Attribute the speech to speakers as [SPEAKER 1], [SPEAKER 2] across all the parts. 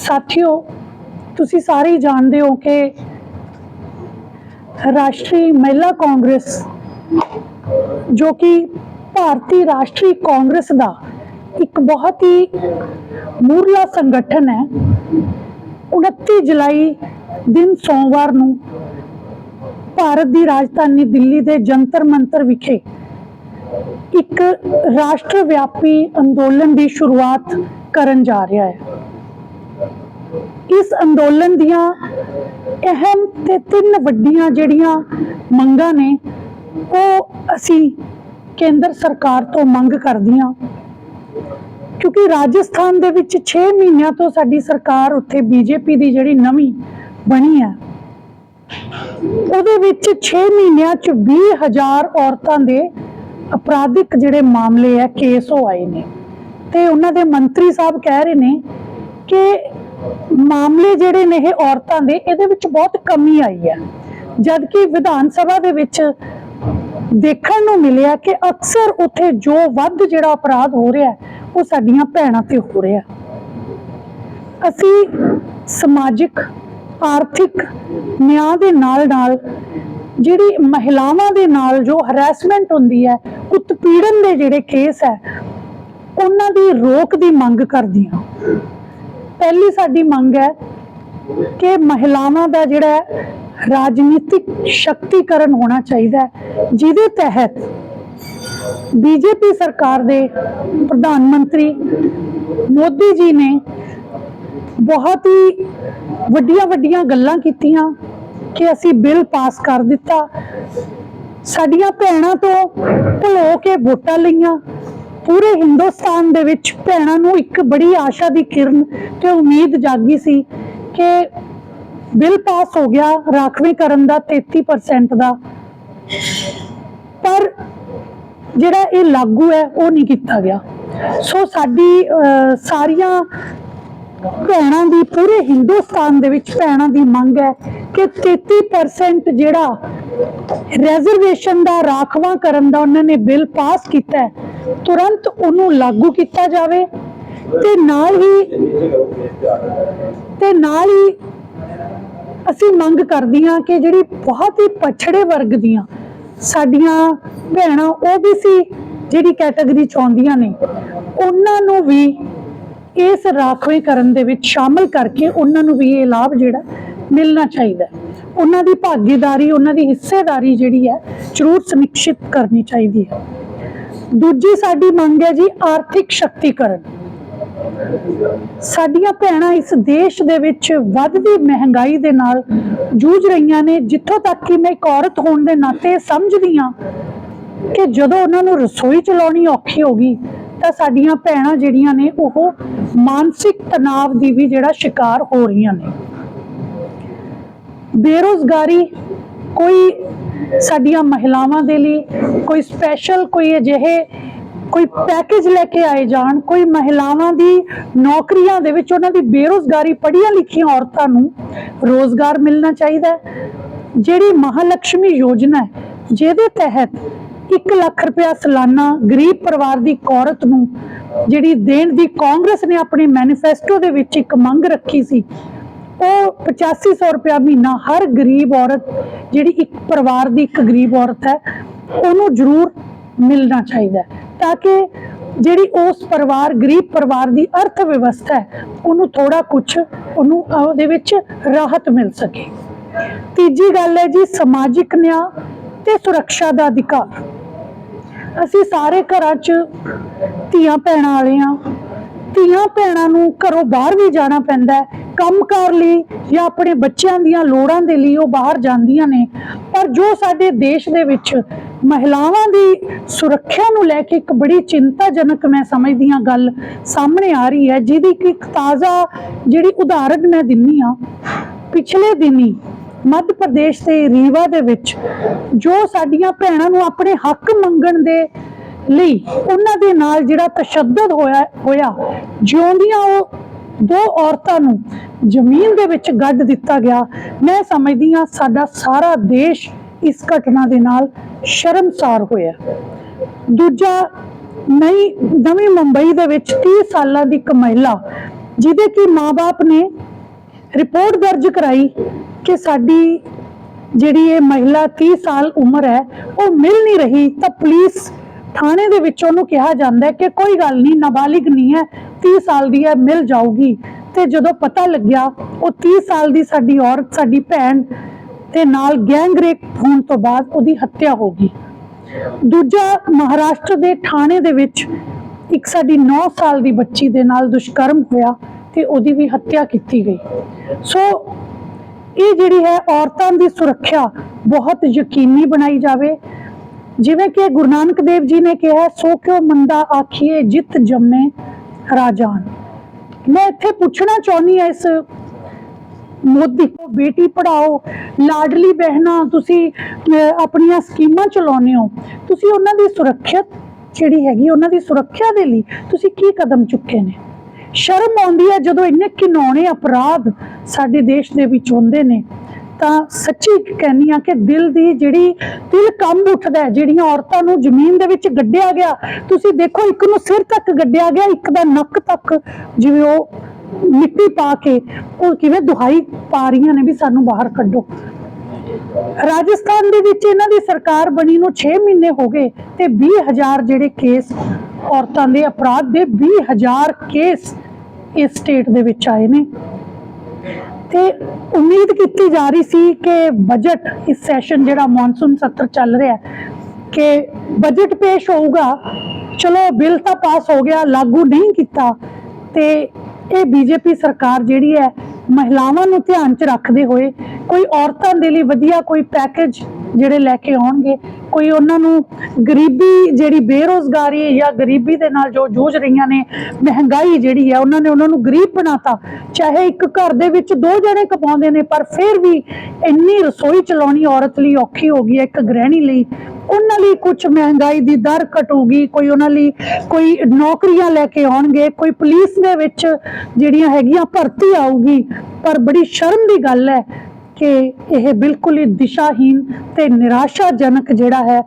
[SPEAKER 1] ਸਾਥੀਓ, ਤੁਸੀਂ ਸਾਰੇ ਜਾਣਦੇ ਹੋ ਕਿ ਰਾਸ਼ਟਰੀ ਮਹਿਲਾ ਕਾਂਗਰਸ, ਜੋ ਕਿ ਭਾਰਤੀ ਰਾਸ਼ਟਰੀ ਕਾਂਗਰਸ ਦਾ ਇੱਕ ਬਹੁਤ ਹੀ ਮੂਰਲਾ ਸੰਗਠਨ ਹੈ 29 ਜੁਲਾਈ ਦਿਨ ਸੋਮਵਾਰ ਨੂੰ ਭਾਰਤ ਦੀ ਰਾਜਧਾਨੀ ਦਿੱਲੀ ਦੇ ਜੰਤਰ ਮੰਤਰ ਵਿਖੇ ਇੱਕ ਰਾਸ਼ਟਰ ਵਿਆਪੀ ਅੰਦੋਲਨ ਦੀ ਸ਼ੁਰੂਆਤ ਕਰਨ ਜਾ ਰਿਹਾ ਹੈ। ਇਸ ਅੰਦੋਲਨ ਦੀਆਂ ਅਹਿਮ ਤੇ ਤਿੰਨ ਵੱਡੀਆਂ ਜਿਹੜੀਆਂ ਮੰਗਾਂ ਨੇ, ਉਹ ਅਸੀਂ ਕੇਂਦਰ ਸਰਕਾਰ ਤੋਂ ਮੰਗ ਕਰਦੀਆਂ ਕਿਉਂਕਿ ਰਾਜਸਥਾਨ ਦੇ ਵਿੱਚ 6 ਮਹੀਨਿਆਂ ਤੋਂ ਸਾਡੀ ਸਰਕਾਰ ਉੱਥੇ ਬੀਜੇਪੀ ਦੀ ਜਿਹੜੀ ਨਵੀਂ ਬਣੀ ਹੈ, ਉਹਦੇ ਵਿੱਚ 6 ਮਹੀਨਿਆਂ ਚ 20000 ਔਰਤਾਂ ਦੇ ਅਪਰਾਧਿਕ ਜਿਹੜੇ ਮਾਮਲੇ ਆ ਕੇਸ ਹੋ ਆਏ ਨੇ। ਤੇ ਉਹਨਾਂ ਦੇ ਮੰਤਰੀ ਸਾਹਿਬ ਕਹਿ ਰਹੇ ਨੇ ਕਿ ਮਾਮਲੇ ਜਿਹੜੇ ਨੇ ਇਹ ਔਰਤਾਂ ਦੇ, ਇਹਦੇ ਵਿੱਚ ਬਹੁਤ ਕਮੀ ਆਈ ਹੈ। ਜਦ ਕਿ ਵਿਧਾਨ ਸਭਾ ਦੇ ਵਿੱਚ ਦੇਖਣ ਨੂੰ ਮਿਲਿਆ ਕਿ ਅਕਸਰ ਉੱਥੇ ਜੋ ਵੱਧ ਜਿਹੜਾ ਅਪਰਾਧ ਹੋ ਰਿਹਾ ਉਹ ਸਾਡੀਆਂ ਭੈਣਾਂ ਤੇ ਹੋ ਰਿਹਾ ਅਸੀਂ ਸਮਾਜਿਕ, ਆਰਥਿਕ ਨਿਆਂ ਦੇ ਨਾਲ ਨਾਲ ਜਿਹੜੀ ਮਹਿਲਾਵਾਂ ਦੇ ਨਾਲ ਜੋ ਹਰੈਸਮੈਂਟ ਹੁੰਦੀ ਹੈ ਉਤਪੀੜਨ ਦੇ ਜਿਹੜੇ ਕੇਸ ਹੈ, ਉਹਨਾਂ ਦੀ ਰੋਕ ਦੀ ਮੰਗ ਕਰਦੀ ਹਾਂ। ਪਹਿਲੀ ਸਾਡੀ ਮੰਗ ਹੈ ਕਿ ਮਹਿਲਾਵਾਂ ਦਾ ਜਿਹੜਾ ਹੈ, ਰਾਜਨੀਤਿਕ ਸ਼ਕਤੀਕਰਨ ਹੋਣਾ ਚਾਹੀਦਾ ਜਿਹਦੇ ਤਹਿਤ ਬੀਜੇਪੀ ਸਰਕਾਰ ਦੇ ਪ੍ਰਧਾਨ ਮੰਤਰੀ ਮੋਦੀ ਜੀ ਨੇ ਬਹੁਤ ਹੀ ਵੱਡੀਆਂ ਵੱਡੀਆਂ ਗੱਲਾਂ ਕੀਤੀਆਂ ਕਿ ਅਸੀਂ ਬਿੱਲ ਪਾਸ ਕਰ ਦਿੱਤਾ। ਸਾਡੀਆਂ ਭੈਣਾਂ ਤੋਂ ਭਲੋ ਕੇ ਵੋਟਾਂ ਲਈਆਂ। ਪੂਰੇ ਹਿੰਦੁਸਤਾਨ ਦੇ ਵਿੱਚ ਭੈਣਾਂ ਨੂੰ ਇੱਕ ਬੜੀ ਆਸ਼ਾ ਦੀ ਕਿਰਨ ਤੇ ਉਮੀਦ ਜਾਗੀ ਸੀ ਕਿ ਬਿੱਲ ਪਾਸ ਹੋ ਗਿਆ ਰਾਖਵੇਂਕਰਨ ਦਾ 33% ਦਾ। ਪਰ ਜਿਹੜਾ ਇਹ ਲਾਗੂ ਹੈ ਉਹ ਨਹੀਂ ਕੀਤਾ ਗਿਆ। ਸੋ ਸਾਡੀ ਅਹ, ਸਾਰੀਆਂ ਭੈਣਾਂ ਦੀ ਪੂਰੇ ਹਿੰਦੁਸਤਾਨ ਦੇ ਵਿੱਚ ਭੈਣਾਂ ਦੀ ਮੰਗ ਹੈ ਕਿ 33% ਜਿਹੜਾ ਰਿਜ਼ਰਵੇਸ਼ਨ ਦਾ ਰਾਖਵਾਂ ਕਰਨ ਦਾ ਉਹਨਾਂ ਨੇ ਬਿੱਲ ਪਾਸ ਕੀਤਾ ਹੈ ਤੁਰੰਤ ਉਹਨੂੰ ਲਾਗੂ ਕੀਤਾ ਜਾਵੇ ਤੇ ਨਾਲ ਹੀ ਤੇ ਨਾਲ ਹੀ ਅਸੀਂ ਮੰਗ ਕਰਦੀਆਂ ਕਿ ਜਿਹੜੀ ਬਹੁਤ ਹੀ ਪਛੜੇ ਵਰਗ ਦੀਆਂ ਸਾਡੀਆਂ ਭੈਣਾਂ OBC ਜਿਹੜੀ ਕੈਟਾਗਰੀ ਚ ਆਉਂਦੀਆਂ ਨੇ, ਉਹਨਾਂ ਨੂੰ ਵੀ ਇਸ ਰਾਖਵੇਂਕਰਨ ਦੇ ਵਿੱਚ ਸ਼ਾਮਲ ਕਰਕੇ ਉਹਨਾਂ ਨੂੰ ਵੀ ਇਹ ਲਾਭ ਜਿਹੜਾ ਮਿਲਣਾ ਚਾਹੀਦਾ ਉਹਨਾਂ ਦੀ ਭਾਗੀਦਾਰੀ, ਉਹਨਾਂ ਦੀ ਹਿੱਸੇਦਾਰੀ ਜਿਹੜੀ ਹੈ ਜ਼ਰੂਰ ਸਮੀਖਿਤ ਕਰਨੀ ਚਾਹੀਦੀ ਹੈ। ਦੂਜੀ ਸਾਡੀ ਮੰਗ ਹੈ ਜੀ ਆਰਥਿਕ ਸ਼ਕਤੀਕਰਨ। ਸਾਡੀਆਂ ਭੈਣਾਂ ਇਸ ਦੇਸ਼ ਦੇ ਵਿੱਚ ਵੱਧਦੀ ਮਹਿੰਗਾਈ ਦੇ ਨਾਲ ਜੂਝ ਰਹੀਆਂ ਨੇ, ਜਿੱਥੋਂ ਤੱਕ ਕਿ ਮੈਂ ਇੱਕ ਔਰਤ ਹੋਣ ਦੇ ਨਾਤੇ ਸਮਝਦੀ ਹਾਂ ਕਿ ਜਦੋਂ ਉਹਨਾਂ ਨੂੰ ਰਸੋਈ ਚਲਾਉਣੀ ਔਖੀ ਹੋ ਗਈ, ਤਾਂ ਸਾਡੀਆਂ ਭੈਣਾਂ ਜਿਹੜੀਆਂ ਨੇ, ਉਹ ਮਾਨਸਿਕ ਤਣਾਅ ਦੀ ਵੀ ਜਿਹੜਾ ਸ਼ਿਕਾਰ ਹੋ ਰਹੀਆਂ ਨੇ। ਬੇਰੋਜ਼ਗਾਰੀ ਕੋਈ ਸਾਡੀਆਂ ਮਹਿਲਾਵਾਂ ਦੇ ਲਈ ਕੋਈ ਸਪੈਸ਼ਲ ਕੋਈ ਅਜਿਹੇ ਕੋਈ ਪੈਕੇਜ ਲੈ ਕੇ ਆਏ ਜਾਣ, ਕੋਈ ਮਹਿਲਾਵਾਂ ਦੀ ਨੌਕਰੀਆਂ ਦੇ ਵਿੱਚ ਉਹਨਾਂ ਦੀ ਬੇਰੋਜ਼ਗਾਰੀ ਪੜ੍ਹੀਆਂ ਲਿਖੀਆਂ ਔਰਤਾਂ ਨੂੰ ਰੋਜ਼ਗਾਰ ਮਿਲਣਾ ਚਾਹੀਦਾ ਜਿਹੜੀ ਮਹਾਲక్ష్ਮੀ ਯੋਜਨਾ ਹੈ, ਜਿਹਦੇ ਤਹਿਤ 1 ਲੱਖ ਰੁਪਇਆ ਸਾਲਾਨਾ ਗਰੀਬ ਪਰਿਵਾਰ ਦੀ ਔਰਤ ਨੂੰ ਜਿਹੜੀ ਦੇਣ ਦੀ ਕਾਂਗਰਸ ਨੇ ਆਪਣੇ ਮੈਨੀਫੈਸਟੋ ਦੇ ਵਿੱਚ ਇੱਕ ਮੰਗ ਰੱਖੀ ਸੀ ਉਹ 8500 ਰੁਪਇਆ ਮਹੀਨਾ ਹਰ ਗਰੀਬ ਔਰਤ, ਜਿਹੜੀ ਇੱਕ ਪਰਿਵਾਰ ਦੀ ਇੱਕ ਗਰੀਬ ਔਰਤ ਹੈ, ਉਹਨੂੰ ਜ਼ਰੂਰ ਮਿਲਣਾ ਚਾਹੀਦਾ ਤਾਂ ਕਿ ਜਿਹੜੀ ਉਸ ਪਰਿਵਾਰ, ਗਰੀਬ ਪਰਿਵਾਰ ਦੀ ਅਰਥ ਵਿਵਸਥਾ ਹੈ, ਉਹਨੂੰ ਥੋੜਾ ਕੁਝ ਉਹਨੂੰ ਉਹਦੇ ਵਿੱਚ ਰਾਹਤ ਮਿਲ ਸਕੇ। ਤੀਜੀ ਗੱਲ ਹੈ ਜੀ, ਸਮਾਜਿਕ ਨਿਆਂ ਤੇ ਸੁਰੱਖਿਆ ਦਾ ਅਧਿਕਾਰ। ਅਸੀਂ ਸਾਰੇ ਘਰਾਂ 'ਚ ਧੀਆਂ ਭੈਣਾਂ ਵਾਲੇ ਹਾਂ। ਧੀਆਂ ਭੈਣਾਂ ਨੂੰ ਘਰੋਂ ਬਾਹਰ ਵੀ ਜਾਣਾ ਪੈਂਦਾ ਹੈ। ਕੰਮਕਾਰ ਲਈ ਜਾਂ ਆਪਣੇ ਬੱਚਿਆਂ ਦੀਆਂ ਲੋੜਾਂ ਦੇ ਲਈ ਉਹ ਬਾਹਰ ਜਾਂਦੀਆਂ ਨੇ, ਪਰ ਜੋ ਸਾਡੇ ਦੇਸ਼ ਦੇ ਵਿੱਚ ਮਹਿਲਾਵਾਂ ਦੀ ਸੁਰੱਖਿਆ ਨੂੰ ਲੈ ਕੇ ਇੱਕ ਬੜੀ ਚਿੰਤਾਜਨਕ ਮੈਂ ਸਮਝਦੀ ਹਾਂ ਗੱਲ ਸਾਹਮਣੇ ਆ ਰਹੀ ਹੈ, ਜਿਹਦੀ ਕਿ ਇੱਕ ਤਾਜ਼ਾ ਜਿਹੜੀ ਉਦਾਹਰਣ ਮੈਂ ਦਿੰਨੀ ਆ ਪਿਛਲੇ ਦਿਨੀ ਮੱਧ ਪ੍ਰਦੇਸ਼ ਦੇ ਰੀਵਾ ਦੇ ਵਿੱਚ ਜੋ ਸਾਡੀਆਂ ਭੈਣਾਂ ਨੂੰ ਆਪਣੇ ਹੱਕ ਮੰਗਣ ਦੇ ਲਈ ਉਹਨਾਂ ਦੇ ਨਾਲ ਜਿਹੜਾ ਤਸ਼ੱਦਦ ਹੋਇਆ ਹੋਇਆ, ਜਿਉਂਦੀਆਂ ਉਹ ਦੋ ਔਰਤਾਂ ਨੂੰ ਜ਼ਮੀਨ ਦੇ ਵਿੱਚ ਗੱਡ ਦਿੱਤਾ ਗਿਆ। ਮੈਂ ਸਮਝਦੀ ਹਾਂ ਸਾਡਾ ਸਾਰਾ ਦੇਸ਼ ਇਸ ਘਟਨਾ ਦੇ ਨਾਲ ਸ਼ਰਮਸਾਰ ਹੋਇਆ। ਦੂਜਾ ਨਈ ਨਵੀਂ ਮੁੰਬਈ ਦੇ ਵਿੱਚ 30 ਸਾਲਾਂ ਦੀ ਇੱਕ ਮਹਿਲਾ, ਜਿਹਦੇ ਕਿ ਮਾਪੇ ਨੇ ਰਿਪੋਰਟ ਦਰਜ ਕਰਾਈ ਕਿ ਸਾਡੀ ਜਿਹੜੀ ਇਹ ਮਹਿਲਾ 30 ਸਾਲ ਉਮਰ ਹੈ, ਉਹ ਮਿਲ ਨਹੀਂ ਰਹੀ ਤਾਂ ਪੁਲਿਸ ਥਾਣੇ ਦੇ ਵਿੱਚ ਉਹਨੂੰ ਕਿਹਾ ਜਾਂਦਾ ਕਿ ਕੋਈ ਗੱਲ ਨਹੀਂ, ਨਾਬਾਲਿਗ ਨਹੀਂ ਹੈ 30 ਸਾਲ ਦੀ ਹੈ ਮਿਲ ਜਾਊਗੀ ਤੇ ਜਦੋਂ ਪਤਾ ਲੱਗਿਆ, ਉਹ 30 ਸਾਲ ਦੀ ਸਾਡੀ ਔਰਤ, ਸਾਡੀ ਭੈਣ ਤੇ ਨਾਲ ਗੈਂਗ ਰੇਪ ਹੋਣ ਤੋਂ ਬਾਅਦ ਉਹਦੀ ਹੱਤਿਆ ਹੋ ਗਈ। ਦੂਜਾ ਮਹਾਰਾਸ਼ਟਰ ਦੇ ਥਾਣੇ ਦੇ ਵਿੱਚ ਇੱਕ ਸਾਡੀ 9 ਸਾਲ ਦੀ ਬੱਚੀ ਦੇ ਨਾਲ ਦੁਸ਼ਕਰਮ ਹੋਇਆ ਤੇ ਉਹਦੀ ਵੀ ਹੱਤਿਆ ਕੀਤੀ ਗਈ। ਸੋ ਇਹ ਜਿਹੜੀ ਹੈ ਔਰਤਾਂ ਦੀ ਸੁਰੱਖਿਆ ਬਹੁਤ ਯਕੀਨੀ ਬਣਾਈ ਜਾਵੇ। ਜਿਵੇਂ ਕਿ ਗੁਰੂ ਨਾਨਕ ਦੇਵ ਜੀ ਨੇ ਕਿਹਾ, ਸੋ ਕਿਉ ਮੰਦਾ ਆਖੀਏ, ਜਿਤ ਜੰਮੇ ਰਾਜਾਨ। ਮੈਂ ਇੱਥੇ ਪੁੱਛਣਾ ਚਾਹੁੰਦੀ ਹਾਂ ਇਸ ਮੋਦੀ ਕੋ ਬੇਟੀ ਪੜਾਓ ਲਾਡਲੀ ਬਹਿਣਾ, ਤੁਸੀਂ ਆਪਣੀਆਂ ਸਕੀਮਾਂ ਚਲਾਉਂਦੇ ਹੋ। ਤੁਸੀਂ ਉਹਨਾਂ ਦੀ ਸੁਰੱਖਿਅਤ ਜਿਹੜੀ ਹੈਗੀ, ਉਹਨਾਂ ਦੀ ਸੁਰੱਖਿਆ ਦੇ ਲਈ ਤੁਸੀਂ ਕੀ ਕਦਮ ਚੁੱਕੇ ਨੇ? ਸ਼ਰਮ ਆਉਂਦੀ ਹੈ ਜਦੋਂ ਇੰਨੇ ਘਿਨੌਣੇ ਅਪਰਾਧ ਸਾਡੇ ਦੇਸ਼ ਦੇ ਵਿੱਚ ਹੁੰਦੇ ਨੇ। ਤਾਂ ਸੱਚੀ ਕਹਿੰਦੀ ਆ ਕਿ ਦਿਲ ਦੀ ਜਿਹੜੀ, ਦਿਲ ਕੰਬ ਉੱਠਦਾ ਜਿਹੜੀਆਂ ਔਰਤਾਂ ਨੂੰ ਜ਼ਮੀਨ ਦੇ ਵਿੱਚ ਗੱਡਿਆ ਗਿਆ, ਤੁਸੀਂ ਦੇਖੋ ਇੱਕ ਨੂੰ ਸਿਰ ਤੱਕ ਗੱਡਿਆ ਗਿਆ, ਇੱਕ ਦਾ ਨੱਕ ਤੱਕ, ਜਿਵੇਂ ਉਹ ਮਿੱਟੀ ਪਾ ਕੇ, ਉਹ ਕਿਵੇਂ ਦੁਹਾਈ ਪਾ ਰਹੀਆਂ ਨੇ ਵੀ ਸਾਨੂੰ ਬਾਹਰ ਕੱਢੋ। ਰਾਜਸਥਾਨ ਦੇ ਵਿੱਚ ਇਹਨਾਂ ਦੀ ਸਰਕਾਰ ਬਣੀ ਨੂੰ 6 ਮਹੀਨੇ ਹੋ ਗਏ ਤੇ 20000 ਜਿਹੜੇ ਕੇਸ ਔਰਤਾਂ ਦੇ, ਅਪਰਾਧ ਦੇ 20000 ਕੇਸ ਇਸ ਸਟੇਟ ਦੇ ਵਿੱਚ ਆਏ ਨੇ। ਤੇ ਉਮੀਦ ਕੀਤੀ ਜਾ ਰਹੀ ਸੀ ਕਿ ਬਜਟ ਇਸ ਸੈਸ਼ਨ ਜਿਹੜਾ ਮੌਨਸੂਨ ਸੱਤਰ ਚੱਲ ਰਿਹਾ ਕਿ ਬਜਟ ਪੇਸ਼ ਹੋਊਗਾ। ਚਲੋ ਬਿੱਲ ਤਾਂ ਪਾਸ ਹੋ ਗਿਆ, ਲਾਗੂ ਨਹੀਂ ਕੀਤਾ ਤੇ ਇਹ ਬੀਜੇਪੀ ਸਰਕਾਰ ਜਿਹੜੀ ਹੈ, ਮਹਿਲਾਵਾਂ ਨੂੰ ਧਿਆਨ 'ਚ ਰੱਖਦੇ ਹੋਏ ਕੋਈ ਔਰਤਾਂ ਦੇ ਲਈ ਵਧੀਆ ਕੋਈ ਪੈਕੇਜ ਜਿਹੜੇ ਲੈ ਕੇ ਆਉਣਗੇ, ਕੋਈ ਉਹਨਾਂ ਨੂੰ ਗਰੀਬੀ ਜਿਹੜੀ ਬੇਰੋਜ਼ਗਾਰੀ ਜਾਂ ਗਰੀਬੀ ਦੇ ਨਾਲ ਜੋ ਜੂਝ ਰਹੀਆਂ ਨੇ, ਮਹਿੰਗਾਈ ਜਿਹੜੀ ਹੈ ਉਹਨਾਂ ਨੇ ਉਹਨਾਂ ਨੂੰ ਗਰੀਬ ਬਣਾਤਾ। ਚਾਹੇ ਇੱਕ ਘਰ ਦੇ ਵਿੱਚ ਦੋ ਜਣੇ ਕਮਾਉਂਦੇ ਨੇ, ਪਰ ਫਿਰ ਵੀ ਇੰਨੀ ਰਸੋਈ ਚਲਾਉਣੀ ਔਰਤ ਲਈ ਔਖੀ ਹੋ ਗਈ ਹੈ, ਇੱਕ ਗ੍ਰਹਿਣੀ ਲਈ। ਉਹਨਾਂ ਲਈ ਕੁਝ ਮਹਿੰਗਾਈ ਦੀ ਦਰ ਘਟੂਗੀ, ਕੋਈ ਉਹਨਾਂ ਲਈ ਕੋਈ ਨੌਕਰੀਆਂ ਲੈ ਕੇ ਆਉਣਗੇ, ਕੋਈ ਪੁਲਿਸ ਦੇ ਵਿੱਚ ਜਿਹੜੀਆਂ ਹੈਗੀਆਂ ਭਰਤੀ ਆਊਗੀ, ਪਰ ਬੜੀ ਸ਼ਰਮ ਦੀ ਗੱਲ ਹੈ ਕਿ ਇਹ ਬਿਲਕੁਲ ਹੀ ਦਿਸ਼ਾਹੀਨ ਤੇ ਨਿਰਾਸ਼ਾਜਨਕ ਜਿਹੜਾ ਹੈ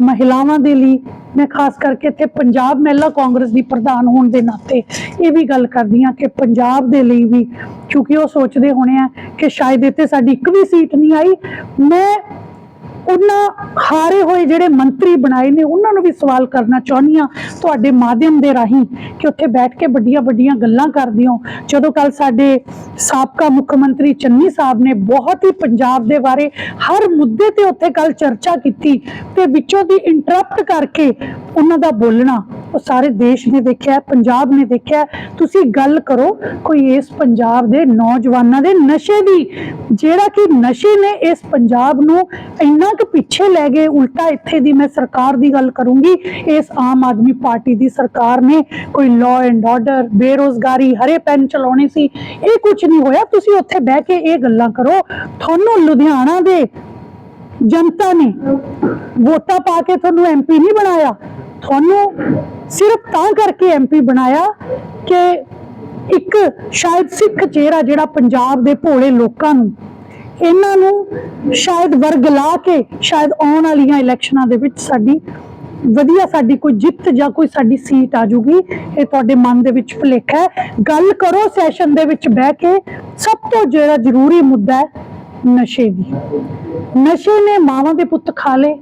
[SPEAKER 1] ਮਹਿਲਾਵਾਂ ਦੇ ਲਈ, ਮੈਂ ਖਾਸ ਕਰਕੇ ਇੱਥੇ ਪੰਜਾਬ ਮਹਿਲਾ ਕਾਂਗਰਸ ਦੀ ਪ੍ਰਧਾਨ ਹੋਣ ਦੇ ਨਾਤੇ ਇਹ ਵੀ ਗੱਲ ਕਰਦੀ ਹਾਂ ਕਿ ਪੰਜਾਬ ਦੇ ਲਈ ਵੀ, ਕਿਉਂਕਿ ਉਹ ਸੋਚਦੇ ਹੋਣੇ ਆ ਕਿ ਸ਼ਾਇਦ ਇੱਥੇ ਸਾਡੀ ਇੱਕ ਵੀ ਸੀਟ ਨਹੀਂ ਆਈ। ਮੈਂ ਉਹਨਾਂ ਹਾਰੇ ਹੋਏ ਜਿਹੜੇ ਮੰਤਰੀ ਬਣਾਏ ਨੇ, ਉਹਨਾਂ ਨੂੰ ਵੀ ਸਵਾਲ ਕਰਨਾ ਚਾਹੁੰਦੀ ਹਾਂ ਤੁਹਾਡੇ ਮਾਧਿਅਮ ਦੇ ਰਾਹੀਂ ਕਿ ਉੱਥੇ ਬੈਠ ਕੇ ਵੱਡੀਆਂ ਵੱਡੀਆਂ ਗੱਲਾਂ ਕਰਦੇ ਹੋ ਜਦੋਂ ਕੱਲ ਸਾਡੇ ਸਾਬਕਾ ਮੁੱਖ ਮੰਤਰੀ ਚੰਨੀ ਸਾਹਿਬ ਨੇ ਬਹੁਤ ਹੀ ਪੰਜਾਬ ਦੇ ਬਾਰੇ ਹਰ ਮੁੱਦੇ ਤੇ ਉੱਥੇ ਕੱਲ ਚਰਚਾ ਕੀਤੀ ਤੇ ਵਿੱਚੋਂ ਦੀ ਇੰਟਰਪਟ ਕਰਕੇ ਉਹਨਾਂ ਦਾ ਬੋਲਣਾ, ਉਹ ਸਾਰੇ ਦੇਸ਼ ਨੇ ਦੇਖਿਆ, ਪੰਜਾਬ ਨੇ ਦੇਖਿਆ। ਤੁਸੀਂ ਗੱਲ ਕਰੋ, ਕੋਈ ਇਸ ਪੰਜਾਬ ਦੇ ਨੌਜਵਾਨਾਂ ਦੇ ਨਸ਼ੇ ਦੀ, ਜਿਹੜਾ ਕਿ ਨਸ਼ੇ ਨੇ ਇਸ ਪੰਜਾਬ ਨੂੰ ਇੰਨਾ ਕੁ ਪਿੱਛੇ ਲੈ ਗਏ, ਉਲਟਾ ਇੱਥੇ ਦੀ ਮੈਂ ਸਰਕਾਰ ਦੀ ਗੱਲ ਕਰੂੰਗੀ। ਇਸ ਆਮ ਆਦਮੀ ਪਾਰਟੀ ਦੀ ਸਰਕਾਰ ਨੇ ਕੋਈ ਲਾਅ ਐਂਡ ਆਰਡਰ ਬੇਰੋਜ਼ਗਾਰੀ, ਹਰੇ ਪੈਨ ਚਲਾਉਣੇ ਸੀ, ਇਹ ਕੁਝ ਨਹੀਂ ਹੋਇਆ। ਤੁਸੀਂ ਉੱਥੇ ਬਹਿ ਕੇ ਇਹ ਗੱਲਾਂ ਕਰੋ। ਤੁਹਾਨੂੰ ਲੁਧਿਆਣਾ ਦੇ ਜਨਤਾ ਨੇ ਵੋਟਾਂ ਪਾ ਕੇ ਤੁਹਾਨੂੰ ਐਮਪੀ ਨਹੀਂ ਬਣਾਇਆ। ਤੁਹਾਨੂੰ ਸਿਰਫ ਤਾਂ ਕਰਕੇ ਐਮਪੀ ਬਣਾਇਆ ਕਿ ਇੱਕ ਸ਼ਾਇਦ ਸਿੱਖ ਚਿਹਰਾ ਜਿਹੜਾ ਪੰਜਾਬ ਦੇ ਭੋਲੇ ਲੋਕਾਂ ਨੂੰ ਇਹਨਾਂ ਨੂੰ ਸ਼ਾਇਦ ਵਰਗਲਾ ਕੇ ਸ਼ਾਇਦ ਆਉਣ ਵਾਲੀਆਂ ਇਲੈਕਸ਼ਨਾਂ ਦੇ ਵਿੱਚ ਸਾਡੀ ਵਧੀਆ ਸਾਡੀ ਕੋਈ ਜਿੱਤ ਜਾਂ ਕੋਈ ਸਾਡੀ ਸੀਟ ਆ ਜੂਗੀ। ਇਹ ਤੁਹਾਡੇ ਮਨ ਦੇ ਵਿੱਚ ਭੁਲੇਖਾ ਹੈ। ਗੱਲ ਕਰੋ ਸੈਸ਼ਨ ਦੇ ਵਿੱਚ ਬਹਿ ਕੇ। ਸਭ ਤੋਂ ਜਿਹੜਾ ਜ਼ਰੂਰੀ ਮੁੱਦਾ ਹੈ, ਨਸ਼ੇ ਦੀ। ਨਸ਼ੇ ਨੇ ਮਾਵਾਂ ਦੇ ਪੁੱਤ ਖਾ ਲਏ।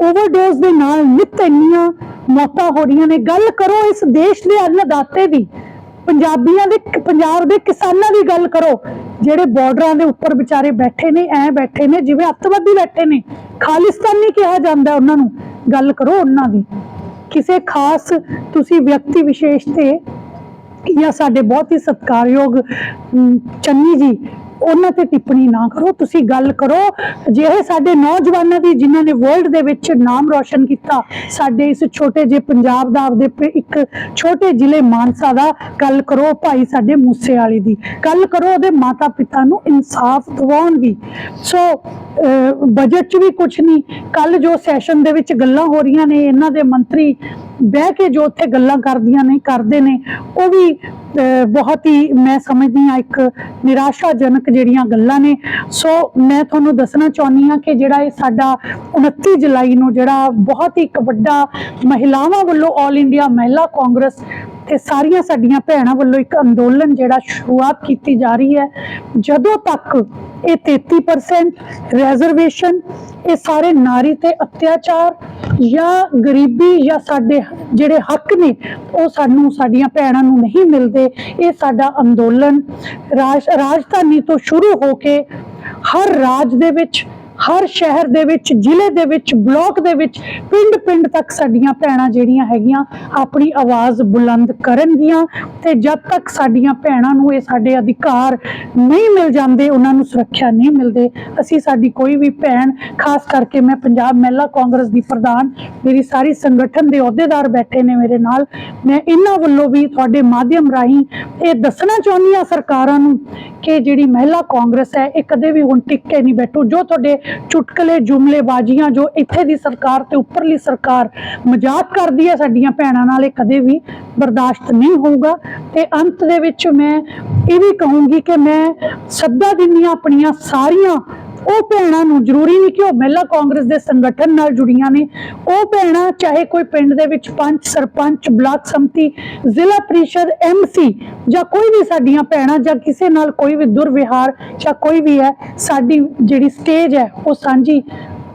[SPEAKER 1] ਓਵਰਡੋਜ਼ ਦੇ ਨਾਲ ਨਿਤ ਇੰਨੀਆਂ ਮੌਤਾਂ ਹੋ ਰਹੀਆਂ ਨੇ। ਗੱਲ ਕਰੋ ਇਸ ਦੇਸ਼ ਦੇ ਅੰਨਦਾਤੇ ਦੀ। ਪੰਜਾਬੀਆਂ ਦੇ, ਪੰਜਾਬ ਦੇ ਕਿਸਾਨਾਂ ਦੀ ਗੱਲ ਕਰੋ। ਜਿਹੜੇ ਬਾਰਡਰਾਂ ਦੇ ਉੱਪਰ ਵਿਚਾਰੇ ਬੈਠੇ ਨੇ, ਐ ਬੈਠੇ ਨੇ, ਜਿਵੇਂ ਅੱਤਵਾਦੀ ਬੈਠੇ ਨੇ। ਖਾਲਿਸਤਾਨੀ ਕਿਹਾ ਜਾਂਦਾ ਉਹਨਾਂ ਨੂੰ। ਗੱਲ ਕਰੋ ਉਹਨਾਂ ਦੀ। ਕਿਸੇ ਖਾਸ ਤੁਸੀਂ ਵਿਅਕਤੀ ਵਿਸ਼ੇਸ਼ ਤੇ ਜਾਂ ਸਾਡੇ ਬਹੁਤ ਹੀ ਸਤਿਕਾਰਯੋਗ ਚੰਨੀ ਜੀ ਉਹਨਾਂ ਤੇ ਟਿੱਪਣੀ ਨਾ ਕਰੋ। ਤੁਸੀਂ ਗੱਲ ਕਰੋ। ਜਿਹੇ ਸਾਡੇ ਨੌਜਵਾਨਾਂ ਦੀ ਜਿਨ੍ਹਾਂ ਨੇ ਵਰਲਡ ਦੇ ਵਿੱਚ ਨਾਮ ਰੌਸ਼ਨ ਕੀਤਾ, ਸਾਡੇ ਇਸ ਛੋਟੇ ਜਿਹੇ ਪੰਜਾਬ ਦਾ ਆਪਦੇ ਇੱਕ ਛੋਟੇ ਜ਼ਿਲ੍ਹੇ ਮਾਨਸਾ ਦਾ ਗੱਲ ਕਰੋ ਭਾਈ ਸਾਡੇ ਮੂਸੇ ਵਾਲੀ ਦੀ। ਗੱਲ ਕਰੋ ਉਹਦੇ ਮਾਤਾ ਪਿਤਾ ਨੂੰ ਇਨਸਾਫ ਦਿਵਾਉਣ ਦੀ। ਸੋ ਬਜਟ 'ਚ ਵੀ ਕੁਝ ਨਹੀਂ। ਕੱਲ ਜੋ ਸੈਸ਼ਨ ਦੇ ਵਿੱਚ ਗੱਲਾਂ ਹੋ ਰਹੀਆਂ ਨੇ, ਇਹਨਾਂ ਦੇ ਮੰਤਰੀ ਬਹਿ ਕੇ ਜੋ ਉੱਥੇ ਗੱਲਾਂ ਕਰਦੀਆਂ ਨੇ ਕਰਦੇ ਨੇ ਉਹ ਵੀ ਅਹ, ਬਹੁਤ ਹੀ ਮੈਂ ਸਮਝਦੀ ਹਾਂ ਇੱਕ ਨਿਰਾਸ਼ਾਜਨਕ ਜਿਹੜੀਆਂ ਗੱਲਾਂ ਨੇ। ਸੋ ਮੈਂ ਤੁਹਾਨੂੰ ਦੱਸਣਾ ਚਾਹੁੰਦੀ ਹਾਂ ਕਿ ਜਿਹੜਾ ਇਹ ਸਾਡਾ 29 ਜੁਲਾਈ ਨੂੰ ਜਿਹੜਾ ਬਹੁਤ ਹੀ ਇੱਕ ਵੱਡਾ ਮਹਿਲਾਵਾਂ ਵੱਲੋਂ ਆਲ ਇੰਡੀਆ ਮਹਿਲਾ ਕਾਂਗਰਸ ਤੇ ਸਾਰੀਆਂ ਸਾਡੀਆਂ ਭੈਣਾਂ ਵੱਲੋਂ ਇੱਕ ਅੰਦੋਲਨ ਜਿਹੜਾ ਸ਼ੁਰੂਆਤ ਕੀਤੀ ਜਾ ਰਹੀ ਹੈ। ਜਦੋਂ ਤੱਕ ਇਹ 33% ਰਿਜ਼ਰਵੇਸ਼ਨ ਇਹ ਸਾਰੇ ਨਾਰੀ ਤੇ ਅਤਿਆਚਾਰ ਜਾਂ ਗਰੀਬੀ ਜਾਂ ਸਾਡੇ ਜਿਹੜੇ ਹੱਕ ਨੇ, ਉਹ ਸਾਨੂੰ, ਸਾਡੀਆਂ ਭੈਣਾਂ ਨੂੰ ਨਹੀਂ ਮਿਲਦੇ, ਇਹ ਸਾਡਾ ਅੰਦੋਲਨ ਰਾਜ, ਰਾਜਧਾਨੀ ਤੋਂ ਸ਼ੁਰੂ ਹੋ ਕੇ ਹਰ ਰਾਜ ਦੇ ਵਿੱਚ ਹਰ ਸ਼ਹਿਰ ਦੇ ਵਿੱਚ, ਜ਼ਿਲ੍ਹੇ ਦੇ ਵਿੱਚ, ਬਲਾਕ ਦੇ ਵਿੱਚ ਪਿੰਡ ਪਿੰਡ ਤੱਕ ਸਾਡੀਆਂ ਭੈਣਾਂ ਜਿਹੜੀਆਂ ਹੈਗੀਆਂ ਆਪਣੀ ਆਵਾਜ਼ ਬੁਲੰਦ ਕਰਨਗੀਆਂ ਤੇ ਜਦ ਤੱਕ ਸਾਡੀਆਂ ਭੈਣਾਂ ਨੂੰ ਇਹ ਸਾਡੇ ਅਧਿਕਾਰ ਨਹੀਂ ਮਿਲ ਜਾਂਦੇ, ਉਹਨਾਂ ਨੂੰ ਸੁਰੱਖਿਆ ਨਹੀਂ ਮਿਲਦੇ, ਅਸੀਂ ਸਾਡੀ ਕੋਈ ਵੀ ਭੈਣ, ਖਾਸ ਕਰਕੇ ਮੈਂ ਪੰਜਾਬ ਮਹਿਲਾ ਕਾਂਗਰਸ ਦੀ ਪ੍ਰਧਾਨ, ਮੇਰੀ ਸਾਰੀ ਸੰਗਠਨ ਦੇ ਅਹੁਦੇਦਾਰ ਬੈਠੇ ਨੇ ਮੇਰੇ ਨਾਲ, ਮੈਂ ਇਹਨਾਂ ਵੱਲੋਂ ਵੀ ਤੁਹਾਡੇ ਮਾਧਿਅਮ ਰਾਹੀਂ ਇਹ ਦੱਸਣਾ ਚਾਹੁੰਦੀ ਹਾਂ ਸਰਕਾਰਾਂ ਨੂੰ ਕਿ ਜਿਹੜੀ ਮਹਿਲਾ ਕਾਂਗਰਸ ਹੈ, ਇਹ ਕਦੇ ਵੀ ਹੁਣ ਟਿਕ ਕੇ ਨਹੀਂ ਬੈਠੂ, ਜੋ ਤੁਹਾਡੇ ਚੁਟਕਲੇ, ਜੁਮਲੇਬਾਜ਼ੀਆਂ ਜੋ ਇੱਥੇ ਦੀ ਸਰਕਾਰ ਤੇ ਉੱਪਰਲੀ ਸਰਕਾਰ ਮਜ਼ਾਕ ਕਰਦੀ ਹੈ, ਸਾਡੀਆਂ ਭੈਣਾਂ ਨਾਲ ਇਹ ਕਦੇ ਵੀ ਬਰਦਾਸ਼ਤ ਨਹੀਂ ਹੋਊਗਾ। ਤੇ ਅੰਤ ਦੇ ਵਿੱਚ ਮੈਂ ਇਹ ਵੀ ਕਹੂੰਗੀ ਕਿ ਮੈਂ ਸੱਦਾ ਦਿੰਦੀ ਆਪਣੀਆਂ ਸਾਰੀਆਂ ਉਹ ਭੈਣਾਂ ਨੂੰ ਜ਼ਰੂਰੀ ਨਹੀਂ ਕਿ ਉਹ ਮਹਿਲਾ ਕਾਂਗਰਸ ਦੇ ਸੰਗਠਨ ਨਾਲ ਜੁੜੀਆਂ ਨੇ। ਉਹ ਭੈਣਾਂ ਚਾਹੇ ਕੋਈ ਪਿੰਡ ਦੇ ਵਿੱਚ ਪੰਚ, ਸਰਪੰਚ, ਬਲਾਕ ਸੰਮਤੀ, ਜ਼ਿਲ੍ਹਾ ਪ੍ਰੀਸ਼ਦ ਐਮਸੀ ਜਾਂ ਕੋਈ ਵੀ ਸਾਡੀਆਂ ਭੈਣਾਂ ਜਾਂ ਕਿਸੇ ਨਾਲ ਕੋਈ ਵੀ ਦੁਰਵਿਹਾਰ ਜਾਂ ਕੋਈ ਵੀ ਹੈ, ਸਾਡੀ ਜਿਹੜੀ ਸਟੇਜ ਹੈ, ਉਹ ਸਾਂਝੀ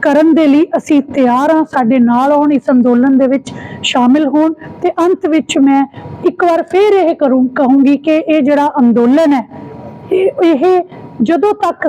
[SPEAKER 1] ਕਰਨ ਦੇ ਲਈ ਅਸੀਂ ਤਿਆਰ ਹਾਂ। ਸਾਡੇ ਨਾਲ ਆਉਣ ਇਸ ਅੰਦੋਲਨ ਦੇ ਵਿੱਚ ਸ਼ਾਮਿਲ ਹੋਣ ਤੇ ਅੰਤ ਵਿੱਚ ਮੈਂ ਇੱਕ ਵਾਰ ਫੇਰ ਇਹ ਕਰੂੰ, ਕਹੂੰਗੀ ਕਿ ਇਹ ਜਿਹੜਾ ਅੰਦੋਲਨ ਹੈ, ਇਹ ਇਹ ਜਦੋਂ ਤੱਕ